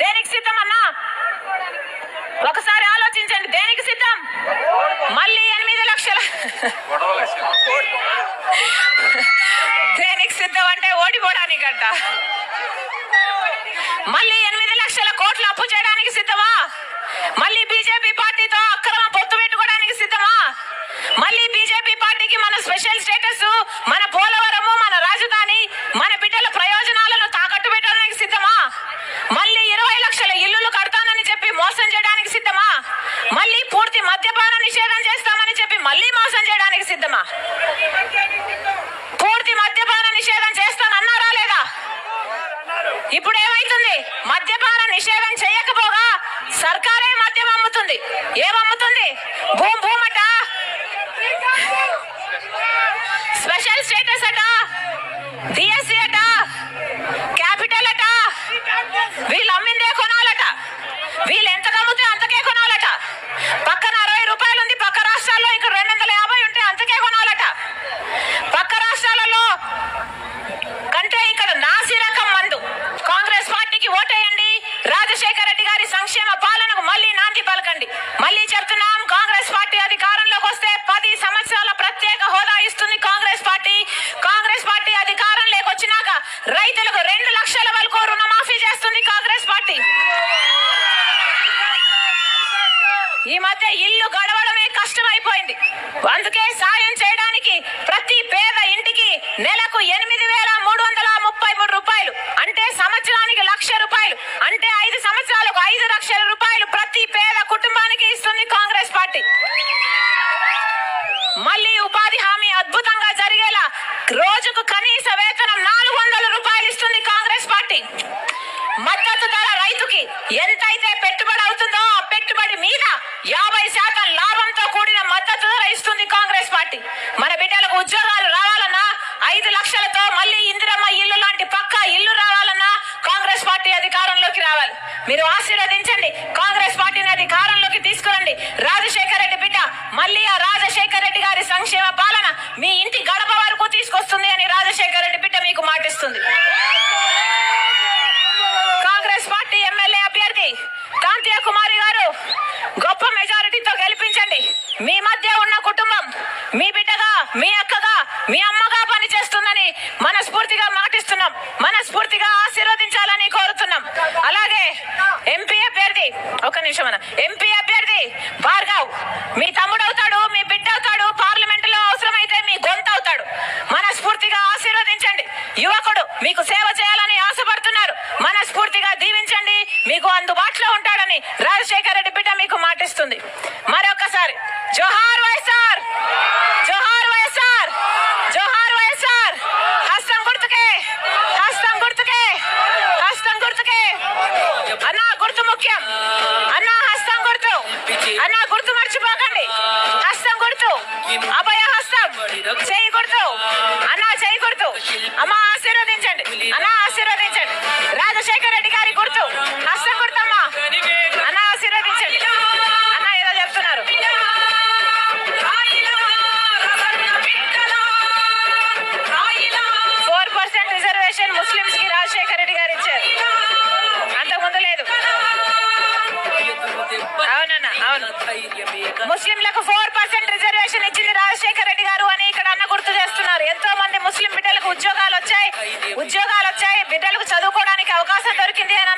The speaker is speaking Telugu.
దేనికి సిద్ధం అన్నా? ఒకసారి ఆలోచించండి దేనికి సిద్ధం? మళ్ళీ ఎనిమిది లక్షల దేనికి సిద్ధం అంటే ఓడిపోవడానికంట మళ్ళీ ఎనిమిది లక్షల కోట్లు అప్పు చేయడానికి సిద్ధమా? మళ్ళీ బీజేపీ పార్టీతో అక్రమ పొత్తు పెట్టుకోవడానికి సిద్ధమా? మళ్ళీ బీజేపీ పార్టీకి మన స్పెషల్ స్టేటస్ మన పోలవరము మన రాజధాని మన బిడ్డల ప్రయోజనాలను తాకట్టు పెట్టడానికి సిద్ధమా మళ్ళీ ఇరవై లక్షల ఇల్లులు కడతానని చెప్పి మోసం చేయడానికి సిద్ధమా మళ్ళీ పూర్తి మద్యపాన నిషేధం చేస్తామని చెప్పి మళ్ళీ మోసం చేయడానికి సిద్ధమా పూర్తి మద్యపాన నిషేధం చేస్తానన్నారా లేదా ఇప్పుడు ఏమైతుంది మద్యపాన నిషేధం చేయకపోగా సర్కారే మద్యం అమ్ముతుంది. ఏమమ్ముతుంది? భూమి భూమట స్పెషల్ స్టేటస్ అట డిఎస్సి అట క్యాపిటల్ అట వీళ్ళు అమ్మిందే కొనాలట వీళ్ళు ఎంత అమ్మితే అంతకే కొనాలట పక్కన అరవై రూపాయలు ఉంది పక్క రాష్ట్రాల్లో ఇక్కడ రెండు వందల యాభై ఉంటే అంతకే కొనాలట పక్క రాష్ట్రాలలో కంటే ఇక్కడ నాసి రకం మందు కాంగ్రెస్ పార్టీకి ఓటేయండి రాజశేఖర రెడ్డి గారి సంక్షేమ పాలనకు మళ్ళీ నాంది మళ్ళీ చెప్తున్నాం కాంగ్రెస్ పార్టీ అధికారంలోకి వస్తే పది సంవత్సరాల ప్రత్యేక హోదా ఇస్తుంది కాంగ్రెస్ పార్టీ. కాంగ్రెస్ పార్టీ అధికారం లేకొచ్చినాక రైతులకు రెండు లక్షల వరకు రుణమాఫీ చేస్తుంది కాంగ్రెస్ పార్టీ. ఈ మధ్య ఇల్లు గడవడమే కష్టమైపోయింది. అందుకే సాయం చేయడానికి ప్రతి పేద ఇంటికి నెలకు ఎనిమిది వేల మూడు వందల ముప్పై మూడు రూపాయలు అంటే సంవత్సరానికి లక్ష రూపాయలు అంటే ఐదు సంవత్సరాలకు ఐదు లక్షల రూపాయలు ప్రతి పేద కుటుంబానికి ఇస్తుంది కాంగ్రెస్ పార్టీ మళ్ళీ ఉపాధి హామీ అద్భుతంగా జరిగేలా రోజుకు కనీస వేతనం నాలుగు వందల రూపాయలు ఇస్తుంది కాంగ్రెస్ పార్టీ మద్దతు ధర రైతుకి ఎంతైతే పెట్టుబడి అవుతుందో ఆ పెట్టుబడి మీద యాభై శాతం లాభంతో కూడిన మద్దతు ధర ఇస్తుంది కాంగ్రెస్ పార్టీ మన బిడ్డలకు ఉద్యోగాలు రావాలన్నా ఐదు లక్షలతో మళ్ళీ ఇందిరమ్మ ఇల్లు లాంటి పక్కా ఇల్లు రావాలన్నా కాంగ్రెస్ పార్టీ అధికారంలోకి రావాలి మీరు ఆశీర్వదించండి. కాంగ్రెస్ పార్టీని అధికారంలోకి తీసుకురండి. రాజశేఖర రెడ్డి బిడ్డ మళ్ళీ ఆ రాజశేఖర రెడ్డి గారి సంక్షేమ పాలన మీ ఇంటి గడప వరకు తీసుకొస్తుంది అని రాజశేఖర రెడ్డి బిడ్డ మీకు మాటిస్తుంది. కాంగ్రెస్ పార్టీ ఎమ్మెల్యే అభ్యర్థి కాంతియ కుమారి గారు గొప్ప మెజారిటీతో గెలిపించండి. మీ మధ్య ఉన్న కుటుంబం మీ బిడ్డ మీ అక్కగా మీ అమ్మగా పనిచేస్తుందని మనస్ఫూర్తిగా మాటిస్తున్నాం మనస్ఫూర్తిగా ఆశీర్వదించాలని కోరుతున్నాం అలాగే ఎంపీ అభ్యర్థి ఒక నిమిషం అన్న ఎంపీ అభ్యర్థి భార్గవ్ మీ తమ్ముడు అవుతాడు మీ బిడ్డ అవుతాడు పార్లమెంట్లో అవసరమైతే మీ గొంత అవుతాడు మనస్ఫూర్తిగా ఆశీర్వదించండి. యువకుడు మీకు సేవ చేయాలని ఆశపడుతున్నారు. మనస్ఫూర్తిగా దీవించండి. మీకు అందుబాటులో ఉంటాడని రాజశేఖర రెడ్డి బిడ్డ మీకు మాటిస్తుంది. మరొకసారి జోహార్ అన్నా గుర్తు మర్చిపోకండి హస్తం గుర్తు అభయ హస్తం చేయి గుర్తు అన్నా చేయి గుర్తు అమ్మ ముస్లింలకు ఫోర్ పర్సెంట్ రిజర్వేషన్ ఇచ్చింది రాజశేఖర రెడ్డి గారు అని ఇక్కడ అన్న గుర్తు చేస్తున్నారు. ఎంతో మంది ముస్లిం బిడ్డలకు ఉద్యోగాలు వచ్చాయి. ఉద్యోగాలు వచ్చాయి. బిడ్డలకు చదువుకోవడానికి అవకాశం దొరికింది అని